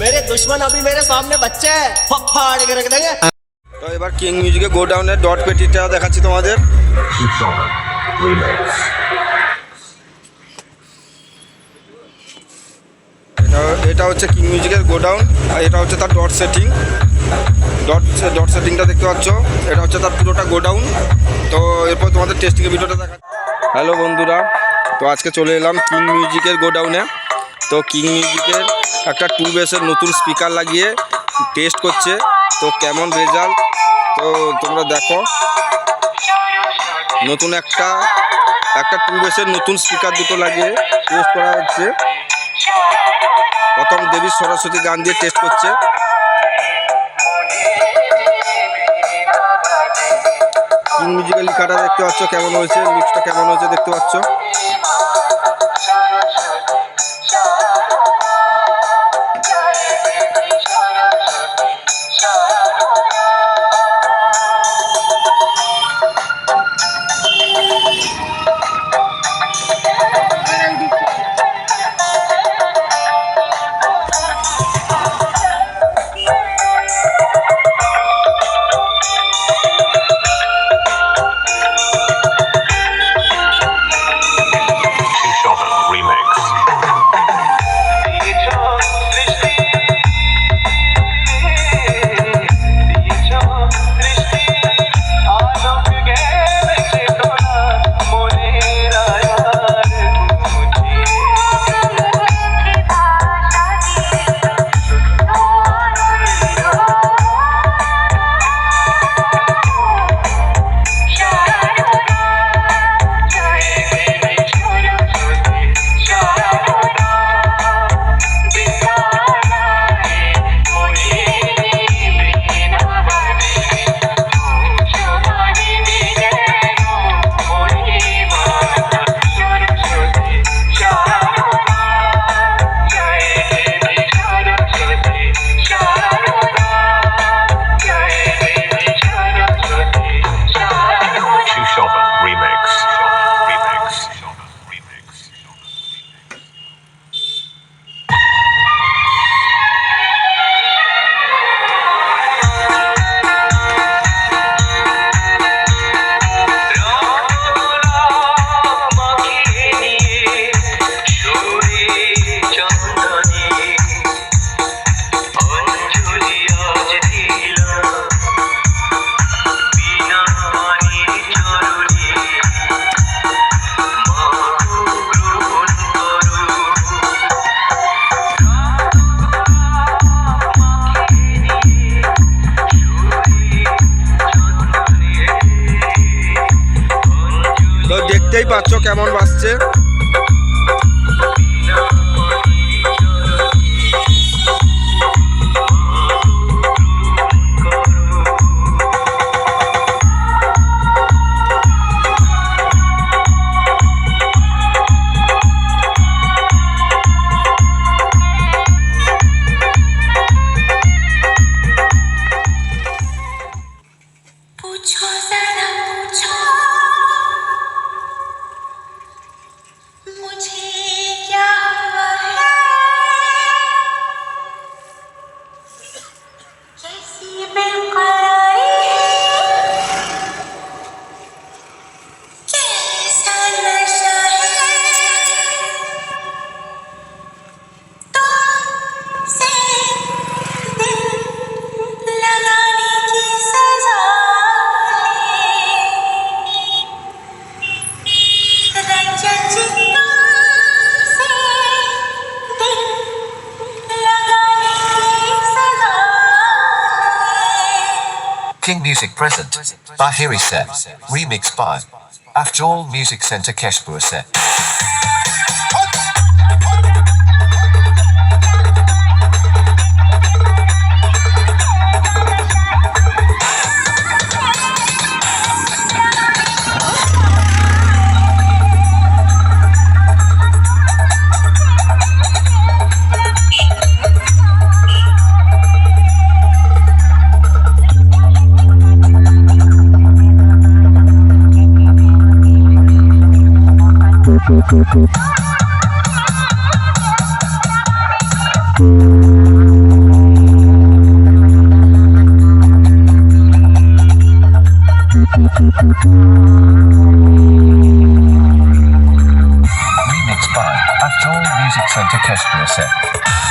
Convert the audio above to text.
मेरे दुश्मन अभी मेरे सामने बच्चे हैं फ- फाड़ के रख देंगे তো এবার কিং মিউজিকে গো ডাউনের ডট পেটিটা দেখাচ্ছি তোমাদের এটা এটা হচ্ছে কিং মিউজিকের গো ডাউন আর এটা হচ্ছে তার ডট সেটিং ডট ডট সেটিংটা দেখতে পাচ্ছ এটা হচ্ছে তার পুরোটা গো ডাউন তো এরপর তোমাদের টেস্টিংয়ের ভিডিওটা দেখা হ্যালো বন্ধুরা তো আজকে চলে এলাম কিং মিউজিকের গো ডাউনে তো কিং মিউজিকের একটা টু বেসের নতুন স্পিকার লাগিয়ে টেস্ট করছে। তো কেমন রেজাল্ট তো তোমরা দেখো, নতুন একটা একটা টু বেসের নতুন স্পিকার দুটো লাগিয়ে টেস্ট করা হচ্ছে। প্রথম দেবী সরস্বতী গান দিয়ে টেস্ট করছে। কিং মিউজিকের লিখাটা দেখতে পাচ্ছ, কেমন হয়েছে? লিপসটা কেমন হয়েছে দেখতে পাচ্ছ? দেখতেই পাচ্ছ কেমন বাজছে। पूछो King Music present. Bahiri set. Remix by. After all Music Center Keshpur set. Remixed by Actual Music Center Kashmir Set.